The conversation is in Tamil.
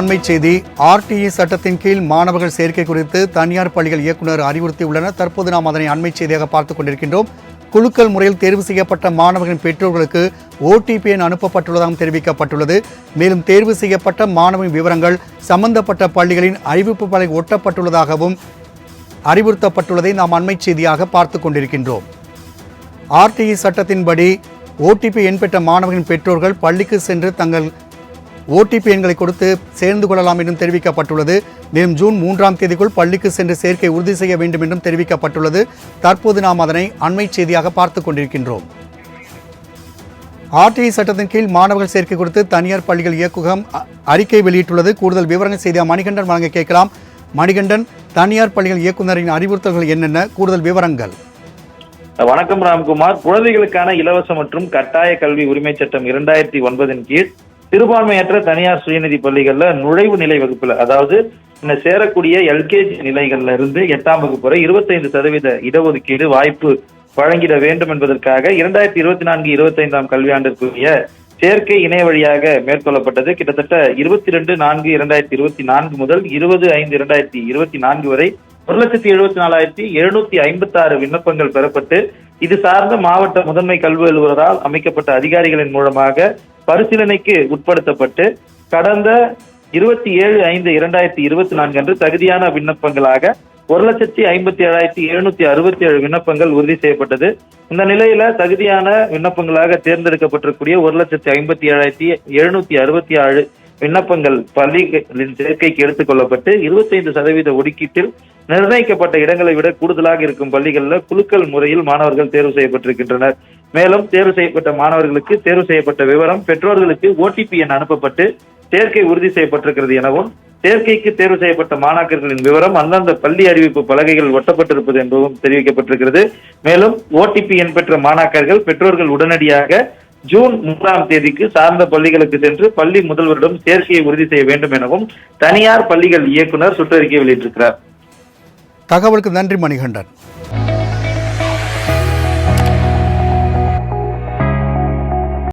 அண்மை செய்தி ஆர்டிஇ சட்டத்தின் கீழ் மாணவர்கள் சேர்க்கை குறித்து தனியார் பள்ளிகள் இயக்குனர் அறிவுறுத்தியுள்ளனர். தற்போது நாம் அதனை அண்மை செய்தியாக பார்த்துக் கொண்டிருக்கின்றோம். குழுக்கள் முறையில் தேர்வு செய்யப்பட்ட மாணவர்களின் பெற்றோர்களுக்கு ஓடிபி எண் அனுப்பப்பட்டுள்ளதாகவும் தெரிவிக்கப்பட்டுள்ளது. மேலும் தேர்வு செய்யப்பட்ட மாணவரின் விவரங்கள் சம்பந்தப்பட்ட பள்ளிகளின் அறிவிப்பு பலகை ஒட்டப்பட்டுள்ளதாகவும் அறிவுறுத்தப்பட்டுள்ளதை நாம் அண்மை செய்தியாக பார்த்துக் கொண்டிருக்கின்றோம். ஆர்டிஇ சட்டத்தின்படி ஓடிபி எண் பெற்ற மாணவர்களின் பெற்றோர்கள் பள்ளிக்கு சென்று தங்கள் ஓடிபி எண்களை கொடுத்து சேர்ந்து கொள்ளலாம் என்றும் தெரிவிக்கப்பட்டுள்ளது. மேலும் ஜூன் மூன்றாம் தேதிக்குள் பள்ளிக்கு சென்று சேர்க்கை உறுதி செய்ய வேண்டும் என்றும் தெரிவிக்கப்பட்டுள்ளது. தற்போது நாம் அதனை அண்மை செய்தியாக பார்த்துக் கொண்டிருக்கின்றோம். ஆர்டிஐ சட்டத்தின் கீழ் மாணவர்கள் சேர்க்கை குறித்து தனியார் பள்ளிகள் இயக்குகம் அறிக்கை வெளியிட்டுள்ளது. கூடுதல் விவரங்கள் செய்தியாக மணிகண்டன் வழங்க கேட்கலாம். மணிகண்டன் தனியார் பள்ளிகள் இயக்குநரின் அறிவுறுத்தல்கள் என்னென்ன? கூடுதல் விவரங்கள். வணக்கம் ராம்குமார். குழந்தைகளுக்கான இலவச மற்றும் கட்டாய கல்வி உரிமை சட்டம் இரண்டாயிரத்தி ஒன்பதின் கீழ் சிறுபான்மையற்ற தனியார் சுயநிதி பள்ளிகள்ல நுழைவு நிலை வகுப்புல அதாவது சேரக்கூடிய எல்கேஜி நிலைகள்ல இருந்து எட்டாம் வகுப்பு வரை இருபத்தைந்து சதவீத இடஒதுக்கீடு வாய்ப்பு வழங்கிட வேண்டும் என்பதற்காக இரண்டாயிரத்தி இருபத்தி நான்கு இருபத்தைந்தாம் கல்வியாண்டிற்குரிய சேர்க்கை இணைய வழியாக மேற்கொள்ளப்பட்டது. கிட்டத்தட்ட இருபத்தி ரெண்டு நான்கு இரண்டாயிரத்தி இருபத்தி நான்கு முதல் இருபது ஐந்து இரண்டாயிரத்தி இருபத்தி நான்கு வரை ஒரு லட்சத்தி எழுபத்தி நாலாயிரத்தி எழுநூத்தி ஐம்பத்தி ஆறு விண்ணப்பங்கள் பெறப்பட்டு இது சார்ந்த மாவட்ட முதன்மை கல்வி அலுவலரால் அமைக்கப்பட்ட அதிகாரிகளின் மூலமாக பரிசீலனைக்கு உட்படுத்தப்பட்டு கடந்த இருபத்தி ஏழு ஐந்து இரண்டாயிரத்தி இருபத்தி நான்கு அன்று தகுதியான விண்ணப்பங்களாக ஒரு லட்சத்தி ஐம்பத்தி ஏழாயிரத்தி எழுநூத்தி அறுபத்தி ஏழு விண்ணப்பங்கள் உறுதி செய்யப்பட்டது. இந்த நிலையில தகுதியான விண்ணப்பங்களாக தேர்ந்தெடுக்கப்பட்டிருக்கூடிய ஒரு லட்சத்தி ஐம்பத்தி ஏழாயிரத்தி எழுநூத்தி அறுபத்தி ஏழு விண்ணப்பங்கள் பள்ளிகளின் சேர்க்கைக்கு எடுத்துக் கொள்ளப்பட்டு இருபத்தைந்து சதவீத ஒதுக்கீட்டில் நிர்ணயிக்கப்பட்ட இடங்களை விட கூடுதலாக இருக்கும் பள்ளிகளில் குழுக்கள் முறையில் மாணவர்கள் தேர்வு செய்யப்பட்டிருக்கின்றனர். மேலும் தேர்வு செய்யப்பட்ட மாணவர்களுக்கு தேர்வு செய்யப்பட்ட விவரம் பெற்றோர்களுக்கு ஓடிபி எண் அனுப்பப்பட்டு சேர்க்கை உறுதி செய்யப்பட்டிருக்கிறது எனவும் சேர்க்கைக்கு தேர்வு செய்யப்பட்ட மாணாக்கர்களின் விவரம் அந்தந்த பள்ளி அறிவிப்பு பலகைகள் ஒட்டப்பட்டிருப்பது என்பதும் தெரிவிக்கப்பட்டிருக்கிறது. மேலும் ஓடிபி எண் பெற்ற மாணாக்கர்கள் பெற்றோர்கள் உடனடியாக ஜூன் மூன்றாம் தேதிக்கு சார்ந்த பள்ளிகளுக்கு சென்று பள்ளி முதல்வரிடம் சேர்க்கையை உறுதி செய்ய வேண்டும் எனவும் தனியார் பள்ளிகள் இயக்குனர் சுற்றறிக்கை வெளியிட்டிருக்கிறார். தகவலுக்கு நன்றி மணிகண்டன்.